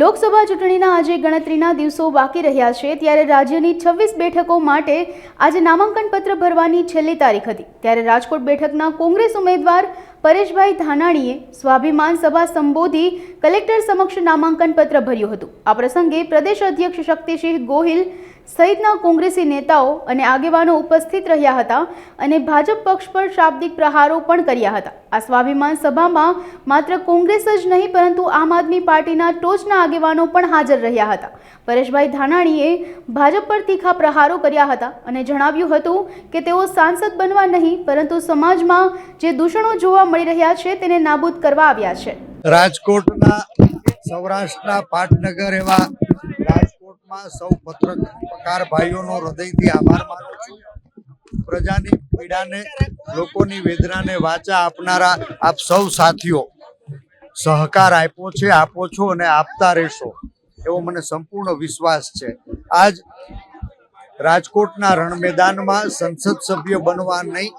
લોકસભા ચૂંટણીના આજે ગણતરીના દિવસો બાકી રહ્યા છે, ત્યારે રાજ્યની છવ્વીસ બેઠકો માટે આજે નામાંકનપત્ર ભરવાની છેલ્લી તારીખ હતી. ત્યારે રાજકોટ બેઠકના કોંગ્રેસ ઉમેદવાર પરેશભાઈ ધાનાણીએ સ્વાભિમાન સભા સંબોધી કલેક્ટર સમક્ષ નામાંકનપત્ર ભર્યું હતું. આ પ્રસંગે પ્રદેશ અધ્યક્ષ શક્તિસિંહ ગોહિલ સહિતના કોંગ્રેસી નેતાઓ અને આગેવાનો ઉપસ્થિત રહ્યા હતા અને ભાજપ પક્ષ પર શાબ્દિક પ્રહારો પણ કર્યા હતા. આ સ્વાભિમાન સભામાં માત્ર કોંગ્રેસ જ નહીં, પરંતુ આમ આદમી પાર્ટીના ટોચના આગેવાનો પણ હાજર રહ્યા હતા. પરેશભાઈ ધાનાણીએ ભાજપ પર તીખા પ્રહારો કર્યા હતા અને જણાવ્યું હતું કે તેઓ સાંસદ બનવા નહીં, પરંતુ સમાજમાં જે દૂષણો જોવા મળી રહ્યા છે તેને નાબૂદ કરવા આવ્યા છે. રાજકોટના, સૌરાષ્ટ્રના પાટનગર એવા રાજકોટમાં સૌ પત્રકાર ભાઈઓનો હૃદયથી આભાર માનું છું. પ્રજાની પીડાને, લોકોની વેદનાને વાચા આપનારા આપ સૌ સાથીઓ, સહકાર આપ્યો છે, આપો છો અને આપતા રહેશો, એવો મને સંપૂર્ણ વિશ્વાસ છે. આજ રાજકોટના રણમેદાનમાં સંસદ સભ્ય બનવા નહીં,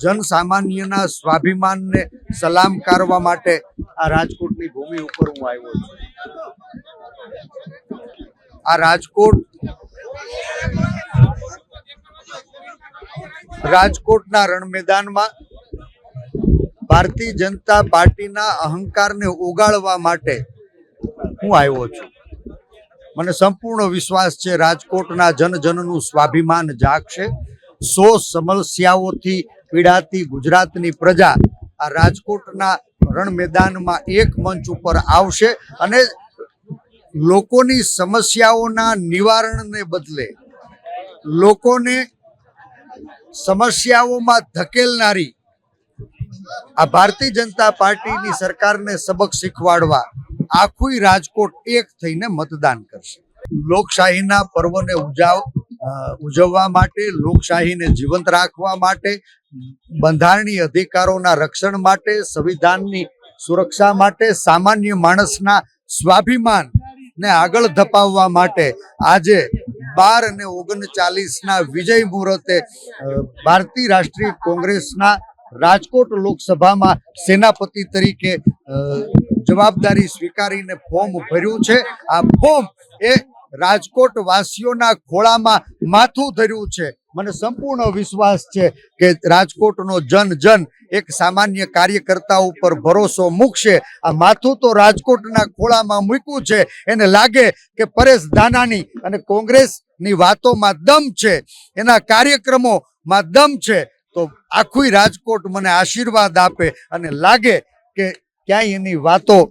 જનસામાન્યના સ્વાભિમાનને સલામ કરવા માટે આ રાજકોટની ભૂમિ ઉપર હું આવ્યો છું. આ રાજકોટ રાજકોટના રણ મેદાનમાં ભારતીય જનતા પાર્ટીના અહંકારને ઓગાળવા માટે હું આવ્યો છું. મને સંપૂર્ણ વિશ્વાસ છે રાજકોટના જનજનનું સ્વાભિમાન જાગશે. સો સમસ્યાઓથી પીડાતી ગુજરાતની પ્રજા આ રાજકોટના રણ મેદાનમાં એક મંચ ઉપર આવશે અને લોકોની સમસ્યાઓના નિવારણને બદલે લોકોને સમસ્યાઓમાં ધકેલનારી આ ભારતીય જનતા પાર્ટીની સરકારને સબક શીખવાડવા આખું રાજકોટ એક થઈને મતદાન કરશે. લોકશાહીના પર્વને ઉજાવ ઉજવવા માટે, લોકશાહીને જીવંત રાખવા માટે, બંધારણીય અધિકારોના રક્ષણ માટે, સંવિધાનની સુરક્ષા માટે, સામાન્ય માણસના સ્વાભિમાન ને આગળ ધપાવવા માટે આજે બાર અને ઓગણચાલીસના વિજય મુહૂર્તે ભારતીય રાષ્ટ્રીય કોંગ્રેસના રાજકોટ લોકસભામાં સેનાપતિ તરીકે જવાબદારી સ્વીકારીને ફોર્મ ભર્યું છે. આ ફોર્મ એ રાજકોટ વાસીઓના ખોળામાં માથું ધર્યું છે. મને સંપૂર્ણ વિશ્વાસ છે કે રાજકોટનો જન જન એક સામાન્ય કાર્યકર્તા ઉપર ભરોસો મૂકશે. આ માથું તો રાજકોટના ખોળામાં મૂક્યું છે. એને લાગે કે પરેશ દાનાની અને કોંગ્રેસની વાતોમાં દમ છે. એના કાર્યક્રમોમાં દમ છે. તો આખું રાજકોટ મને આશીર્વાદ આપે અને લાગે કે ક્યાંય એની વાતો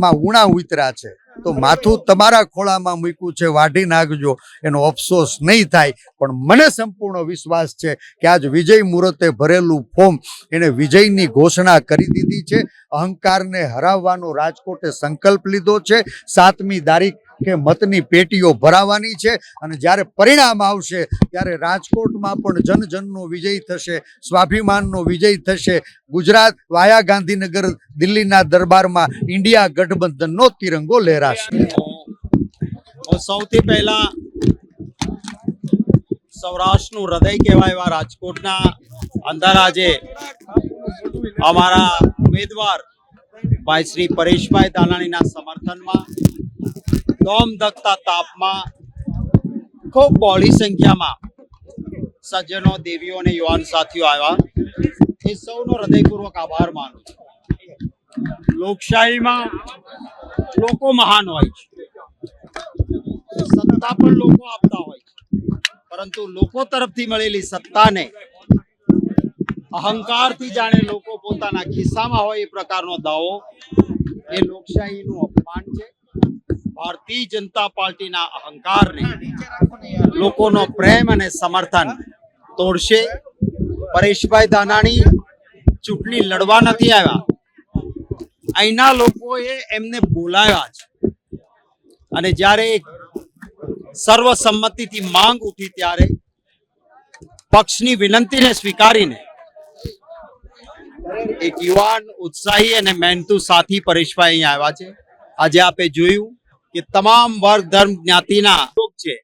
માં ઉણા ઉતરા છે. તો માથું તમારા ખોળામાં મૂક્યું છે, વાઢી નાખજો, એનો અફસોસ નહીં થાય. પણ મને સંપૂર્ણ વિશ્વાસ છે કે આજ વિજય મુહૂર્તે ભરેલું ફોર્મ એને વિજયની ઘોષણા કરી દીધી છે, અહંકારને હરાવવાનો રાજકોટે સંકલ્પ લીધો છે, સાતમી તારીખ કે મતની પેટીઓ ભરાવાની છે અને જ્યારે પરિણામ આવશે, ત્યારે રાજકોટમાં પણ જન જનનો વિજય થશે, સ્વાભિમાનનો વિજય થશે. ગુજરાત વાયા ગાંધીનગર દિલ્હીના દરબારમાં ઇન્ડિયા ગઠબંધનનો તિરંગો લહેરાશે. સૌથી પહેલા સૌરાષ્ટ્રનું હૃદય કહેવાય એવા રાજકોટના અંદર આજે અમારા ઉમેદવાર ભાઈ શ્રી પરેશભાઈ દાલાણીના સમર્થનમાં દોમ ધકતા તાપમાં, ખૂબ બહોળી સંખ્યામાં સજ્જનો, દેવીઓ અને યુવાન સાથીઓ આવ્યા. એ સૌનો હૃદયપૂર્વક આભાર માનું છું. લોકશાહીમાં લોકો મહાન હોય છે. સત્તા પણ લોકો આપતા હોય છે. પરંતુ લોકો તરફથી મળેલી સત્તાને અહંકારથી જાણે લોકો પોતાના ખિસ્સામાં હોય એ પ્રકારનો દાવો એ લોકશાહીનું અપમાન છે. ભારતીય જનતા પાર્ટીના અહંકારને લોકોનો પ્રેમ અને સમર્થન તોડશે. પરેશભાઈ દાનાણી ચૂંટણી લડવા નથી આવ્યા. અહીંના લોકોએ એમને બોલાવ્યા છે અને જ્યારે સર્વસંમતિથી માંગ ઉઠી ત્યારે પક્ષની વિનંતીને સ્વીકારીને એક યુવાન ઉત્સાહી અને મહેનતુ સાથી પરેશભાઈ અહીંયા આવ્યા છે. આજે આપે જોયું કે તમામ વર્ગ ધર્મ જ્ઞાતિના છે,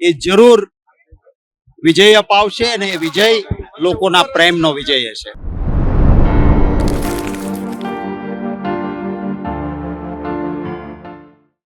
એ જરૂર વિજય અપાવશે અને એ વિજય લોકોના પ્રેમનો વિજય હશે.